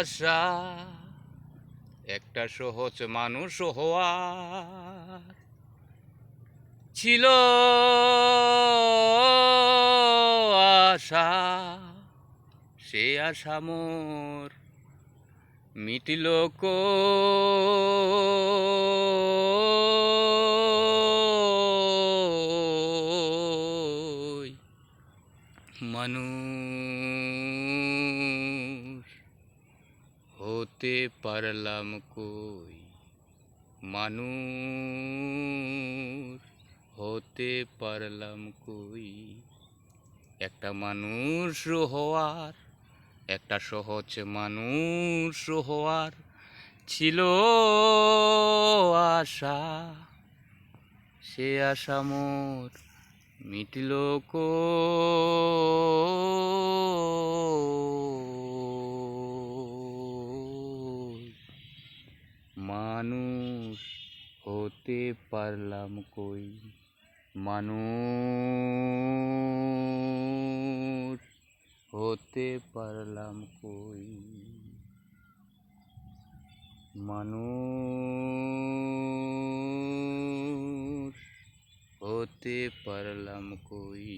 আশা একটা সহজ মানুষ হওয়া ছিল আশা। সে আশা মোর মিটিল মানুষ হতে পারলাম কই মানুষ হতে পারলাম কই একটা মানুষ হওয়ার, একটা সহজ মানুষ হওয়ার ছিল আশা। সে আশা মোর মিটল কই মানুষ হতে পারলাম কই মানুষ হতে পারলাম কই মানুষ হতে পারলাম কই